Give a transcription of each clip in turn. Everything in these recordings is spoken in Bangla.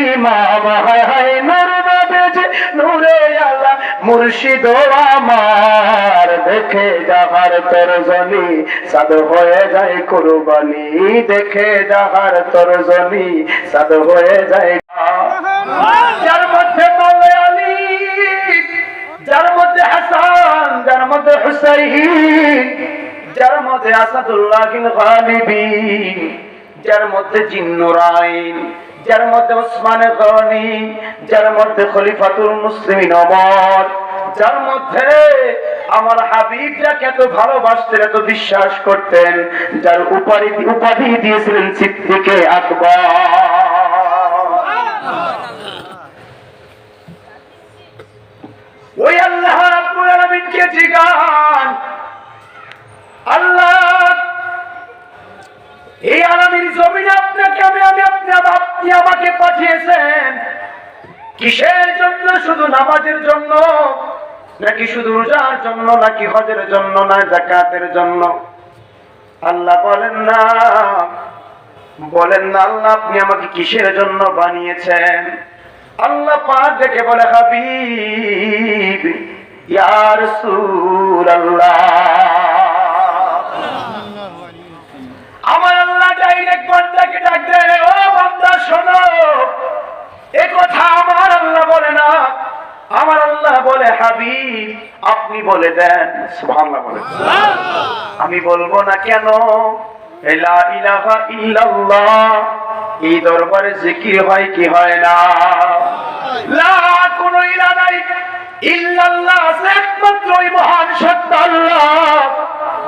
ইমাম নূর নূরে মুর্শিদ আমার। দেখে যাহার তোর সাদ হয়ে যায় কুরবানি। দেখে যাহার তোর সাদ হয়ে যায়। যার মধ্যে মাওলা আলী, যার মধ্যে হাসান, যার মধ্যে হুসাইন, যার মধ্যে আসাদুল্লাহ গালিবিন যার মধ্যে জিন্নুরাইন যার মধ্যে ওসমান গনি, যার মধ্যে খলিফাতুল মুসলিমিন অমর, যার মধ্যে আমার হাবিব যাকে এত ভালোবাসতেন, এত বিশ্বাস করতেন, যার উপাধি উপাধি দিয়েছিলেন সিদ্দিকে আকবর। আমাকে পাঠিয়েছেন। কিসের জন্য? শুধু নামাজের জন্য? নাকি শুধু রোজার জন্য? নাকি হজের জন্য? না জাকাতের জন্য? আল্লাহ বলেন, না। বলেন, না, আল্লাহ, আপনি আমাকে কিসের জন্য বানিয়েছেন? আল্লাহ পাক ডেকে বলে, হাবিব, ইয়া রাসূলুল্লাহ। আমার বলে হাবিব আপনি বলে দেন। সুবহানাল্লাহ বলে আমি বলব না কেন? লা ইলাহা ইল্লাল্লাহ এই দরবারে জিকির হয় কি হয় না? লা কোনো ইলা নাই। ইল্লাল্লাহ একমাত্র ওই মহান আল্লাহ।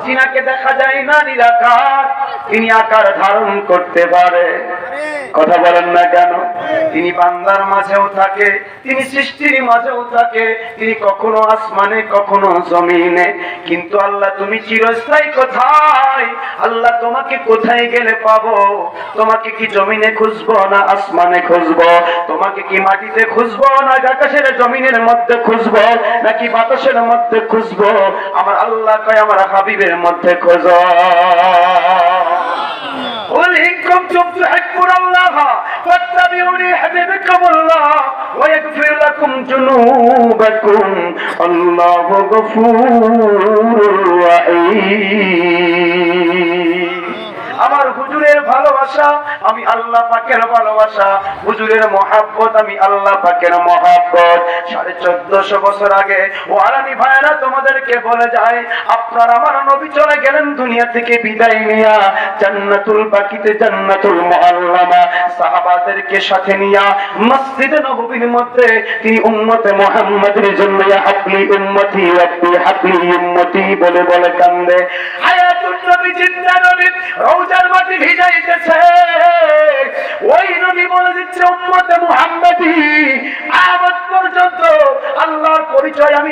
যিনাকে দেখা যায় না নিরাকার তিনি আকার ধারণ করতে পারে। কথা বলেন না কেন? তিনি বান্দার মাঝেও থাকে, তিনি সৃষ্টির মাঝেও থাকে, তিনি কখনো আসমানে, কখনো জমিনে। কিন্তু আল্লাহ, তুমি চিরস্থায়ী কোথায়? আল্লাহ, তোমাকে কোথায় গেলে পাবো? তোমাকে কি জমিনে খুঁজবো না আসমানে খুঁজবো? তোমাকে কি মাটিতে খুঁজবো না আকাশের জমিনের মধ্যে খুঁজবো, নাকি বাতাসের মধ্যে খুঁজবো? আমার আল্লাহ কয়, আমার হাবিবের মধ্যে খোঁজ। تحبون الله فاتبعوني يحببكم الله ويغفر لكم ذنوبكم. الله غفور رحيم. আমার হুজুরের ভালোবাসা, আমি আল্লাহ পাকের ভালোবাসা। হুজুরের মহাব্বত, আমি আল্লাহ পাকের মহাব্বত। সাড়ে চোদ্দশো বছর আগে ও আলানি ভাইরা তোমাদেরকে বলে যায়, আপনার আমার নবী চলে গেলেন দুনিয়া থেকে বিদায় নিয়া, জান্নাতুল বাকিতে জান্নাতুল মুআল্লামা। সাহাবাদেরকে সাথে নিয়া মসজিদে নববীর মধ্যে তিনি উম্মতে মুহাম্মাদের জন্য হাবলি উম্মতি, রাব্বি হাবলি উম্মতি বলে বলে কান্দে। হায়াতুন নবী জিন্দা নবী রওজার মাটি ভিজাইতেছে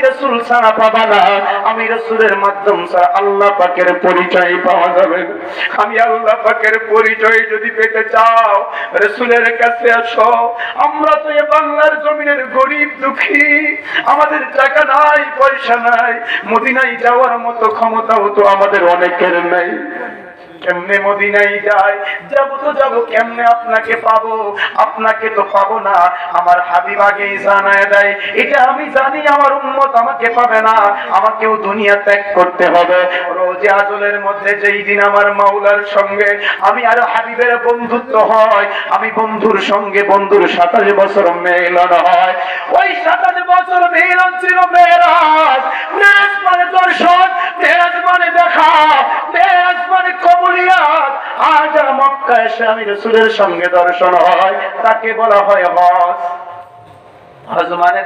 রাসূল ছাড়া পাবা না। আমি রাসূলের মাধ্যম ছাড়া আল্লাহ পাকের পরিচয় পাওয়া যাবে। আমি আল্লাহ পাকের পরিচয় যদি পেতে চাও, রাসূলের কাছে আসো। আমরা তো এ বাংলার জমিনের গরিব, দুঃখী। আমাদের টাকা নাই, পয়সা নাই। মদিনায় যাওয়ার মতো ক্ষমতাও তো আমাদের অনেকের নাই। কেমনে মদিনাই যায়? যাব তো যাব, কেমনে আপনাকে পাবো? আপনাকে তো পাবো না। আমার হাবিব আগেই জানায় দেয়, এটা আমি জানি, আমার উম্মত আমাকে পাবে না। আমাকেও দুনিয়া ত্যাগ করতে হবে। রোজে আজলের মধ্যে যেই দিন আমার মাওলার সঙ্গে আমি আর হাবিবের বন্ধুত্ব হয়, আমি বন্ধুর সঙ্গে বন্ধুর সাতাশ বছর মেলন হয়। ওই সাতাশ বছর মিলন ছিল মেয়েরাজ মেরাজ মানে দর্শন, মেরাজ মানে দেখা, মেরাজ মানে মক্কা এসে আমি রসুলের সঙ্গে দর্শন হয় তাকে বলা হয় হজ। হজ মানে